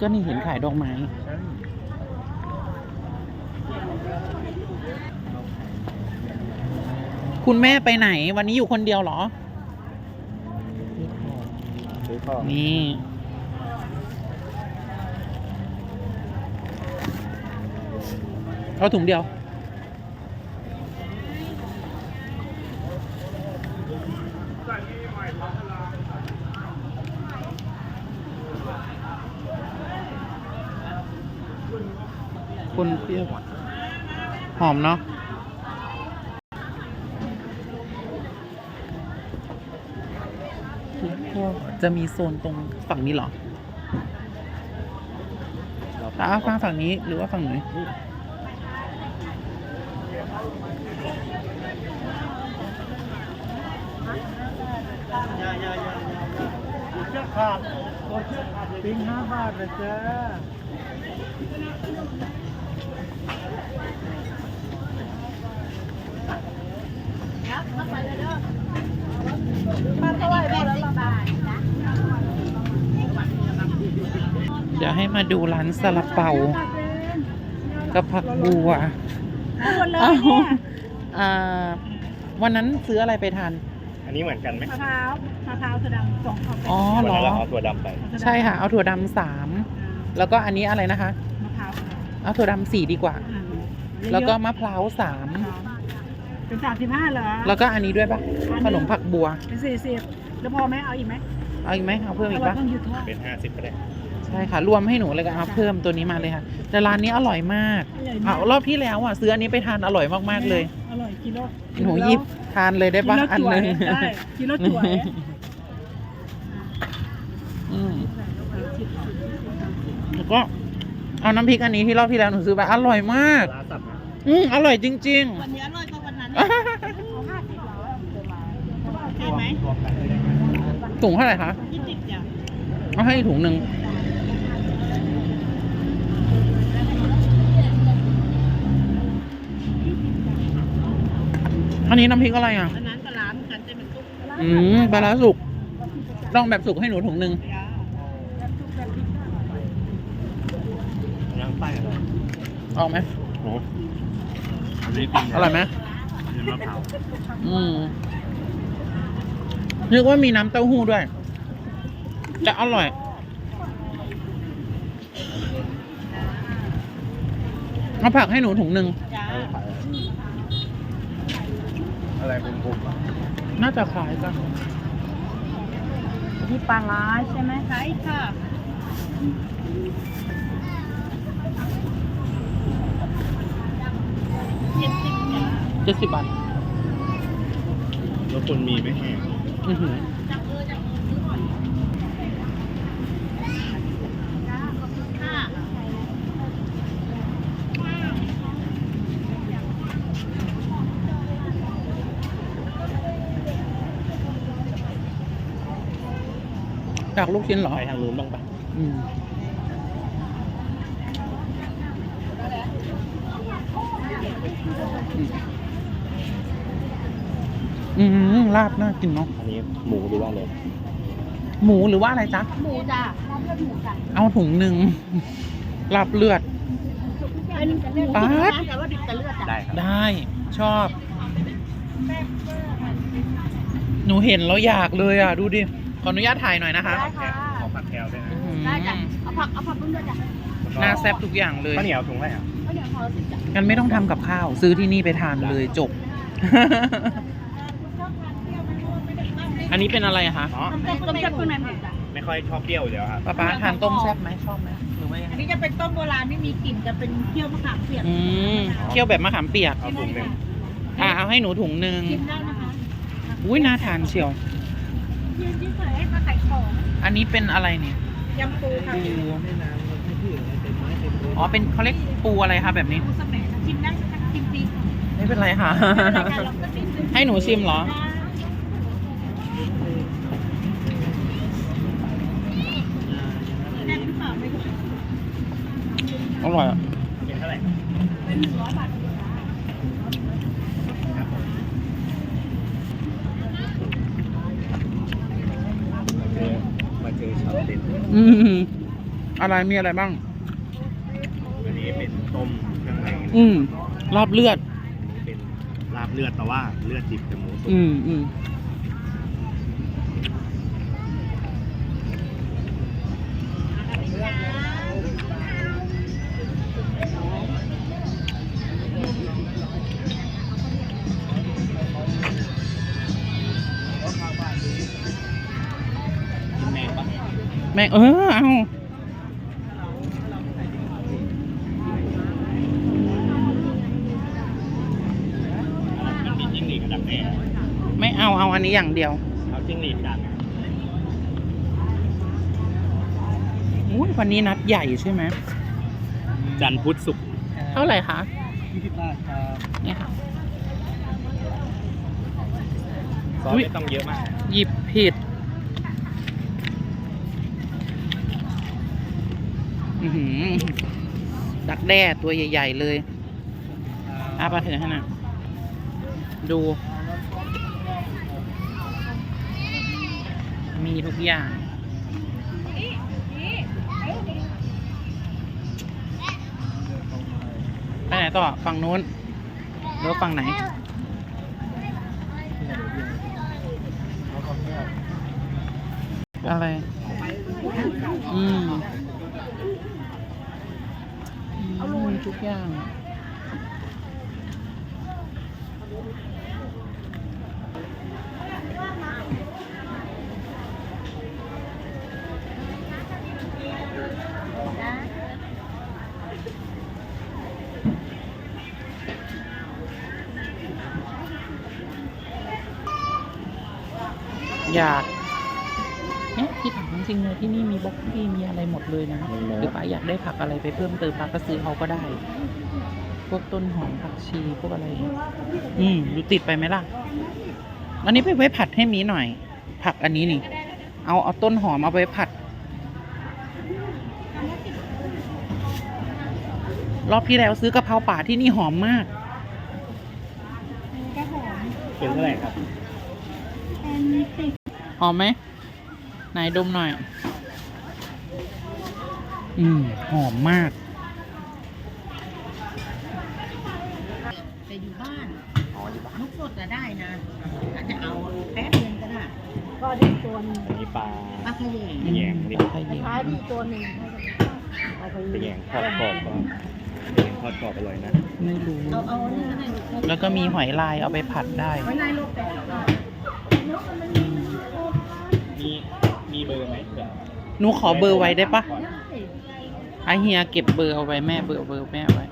ก็นี่เห็นขายดอกไม้คุณแม่ไปไหน วันนี้อยู่คนเดียวเหรอซื้อของนี่ เอาถุงเดียว คนเปรี้ยวหอมเนาะจะมีโซนตรงฝั่งนี้เหรออ่าฝั่งฝั่งนี้หรือว่าฝั่งไหนยายายายาตัวเชือกขาดตัวเชือกขาดปิ้งห้าบาทเลยจ้า เดี๋ยวให้มาดูร้านซาลาเปากับผักบัวหมดเลยอ้าวเนี่ยอ่าวันนั้นซื้ออะไรไปทาน อันนี้เหมือนกันไหมมะพร้าวมะพร้าวถั่วดำสองเอาไปอ๋อวันเหรนั้นเราอเอาถั่วดำไป ใช่ค่ะ เอาถั่วดำสาม แล้วก็อันนี้อะไรนะคะ มะพร้าวเอาถั่วดำสี่ดีกว่า อ่า แล้วก็มะพร้าวสาม เป็นสามสิบห้าเหรอ แล้วก็อันนี้ด้วยปะขนมผักบัว เป็นสี่สิบแล้วพอไหมเอาอีกไหมเอาอีกไหมเอาเพิ่มอีกเราปะต้องหยุดทอดเป็นห้าสิบก็ได้ใช่ค่ะรวมให้หนูเลยกันเอาเพิ่มตัวนี้มาเลยค่ะแต่ร้านนี้อร่อยมากอร่อยเอามากรอบที่แล้วอะซื้ออันนี้ไปทานอร่อยมากๆเลยอร่อยกิโลหนูหยิบทานเลยได้ปะกิโลอันจ่วหยนึ่งได้กิโลจ่วยอืมแล้วก็เอาน้ำพริกอันนี้ที่รอบที่แล้วหนูซื้อไปอร่อยมากปลาสับนะ อืมอร่อยจริงวันนี้อร่อยกว่าวันนั้นๆเอาห้าสิบเหรอใช่ไหมรวมกันเลยได้ไหมถุงเท่าไหร่คะยี่สิบจ้ะเอาให้อีกถุงหนึ่งอันนี้น้ำพริกอะไรอะ อันนั้นก็ร้านกันจะเป็นตุ๊กอืมปลาร้าสุกต้องแบบสุกให้หนูถุงหนึ่งย่างไส้อะไรเอาไหม โอ้ อันนี้ปิ้งอร่อยไหมเป็นมะพร้าวอืมนึกว่ามีน้ำเต้าหู้ด้วย จะอร่อย เอาผักให้หนูถุงหนึ่งจ้าอะไรเป็นบุกอะน่าจะขายกันที่ปลาร้าใช่ไหมใช่ค่ะเจ็ดสิบ จ้าเจ็ดสิบบาทแล้วคุณมีไหมแห้งอือหือจากลูกชิ้นเหรอไปทางนู้นบ้างปะอืม อืมลาบน่ากินเนาะอันนี้หมูหรือว่าอะไรหมูหรือว่าอะไรจ๊ะหมูจ้าน้ำเลือดหมูจ้าเอาถุงหนึ่งลาบเลือด เป็นป๊าดแต่ว่าดิบแต่เลือดจ้ะได้ครับได้ชอบ หนูเห็นแล้วอยากเลยอะ ดูดิ ขออนุญาตถ่ายหน่อยนะคะได้ค่ะขอผักแก้วด้วยนะอื้อหือได้จ้ะเอาผักเอาผักเพิ่มด้วยจ้ะหน้าแซ่บทุกอย่างเลย ข้าวเหนียวถุงอะไรอะก็อย่างพอสิบจ้ะงั้นไม่ต้องทำกับข้าว ซื้อที่นี่ไปทานเลยจบ อันนี้เป็นอะไรอะคะอ๋อต้มต้มแซ่บข้างในหมูจ้ะไม่ค่อยชอบเปรี้ยวอยู่แล้วครับป้าป๊าทานต้มแซ่บไหมชอบไหมหรือว่ายังอันไงนี้จะเป็นต้มโบราณไม่มีกลิ่นจะเป็นเคี่ยวมะขามเปียกอืมเคี่ยวแบบมะขามเปียก เอาถุงหนึ่งอะเอาให้หนูถุงหนึ่งชิมได้นะคะอุ้ยน่าทานเชียว ยืนเฉยๆให้มาใส่ของอันนี้เป็นอะไรเนี่ยยำปูค่ะปูอ๋อเป็นเขาเรียกปูอะไรคะแบบนี้ ปูสะแหมนะชิมได้นะคะชิมฟรีค่ะไม่เป็นไรค่ะไม่เป็นไรค่ะลองสักนิดนึงให้หนูชิมเหรอแน่นหรือเปล่าไม่รู้ อร่อยอะเป็นเท่าไหร่เป็นหนึ่งร้อยบาทเจอมาเจอชาวเด่นอืมอะไรมีอะไรบ้าง อันนี้เป็นต้มเครื่องในอืมลาบเลือดอันนี้เป็นลาบเลือดแต่ว่าเลือดดิบกับหมูสุกอืมอืมกิ แม่งเออเอามันมีจิ้งหรีดกับดักแด้ไม่เอาเอาอันนี้อย่างเดียวเอาจิ้งหรีดดักอุ้ยวันนี้นัดใหญ่ใช่ไหมจันทร์พุธศุกร์เท่าไหร่คะยี่สิบบาทครับเนี่ยค่ะซอสอุ๊ยไม่ต้องเยอะมาก หยิบผิด อือหือ ดักแด้ตัวใหญ่ ๆ เลยอาปาถือให้นะดู มีทุกอย่าง ไปไหนต่อ ฝั่งนู้นหรือว่าฝั่งไหนอะไร อืมอืม ทุกอย่าง อยากเนี่ยที่ถามจ ริงๆเลยที่นี่มีบล็อกกี้มีอะไรหมดเลยนะมีหมดหรือป้าอยากได้ผักอะไรไปเพิ่มเติมป้าก็ซื้อเขาก็ได้ พวกต้นหอมผักชีพวกอะไร อืมดูติดไปไหมล่ะ อันนี้ไปไว้ผัดให้มีหน่อย ผักอันนี้นี่ เอาเอาต้นหอมเอาไปผัด รอบที่แล้วซื้อกะเพราป่าที่นี่หอมมากก็หอมเป็นเท่าไหร่ครับเป็นสิบหอมไหม ไหนดมหน่อย อืม หอมมาก แต่อยู่บ้านอ๋อดีปะลูกสดจะได้นะอาจจะเอาแป๊บนึงก็ได้ก็ได้ตัวหนึ่งอันนี้ปลาปลาขยงแยงดิไข่เย็นท้ายมีตัวหนึ่งเอาไปตะแยงทอดกรอบก็ตะแยงทอดกรอบอร่อยนะไม่รู้ เอาเอานี่ก็ได้ลูกแล้วก็มีหอยลายเอาไปผัดได้ ไว้ในโลกแปดบาทมีมี เบอร์ไหมหนูขอเบอร์ไว้ได้ปะไอเฮียเก็บเบอร์เอาไว้แม่เบอร์เบอร์แม่ไว้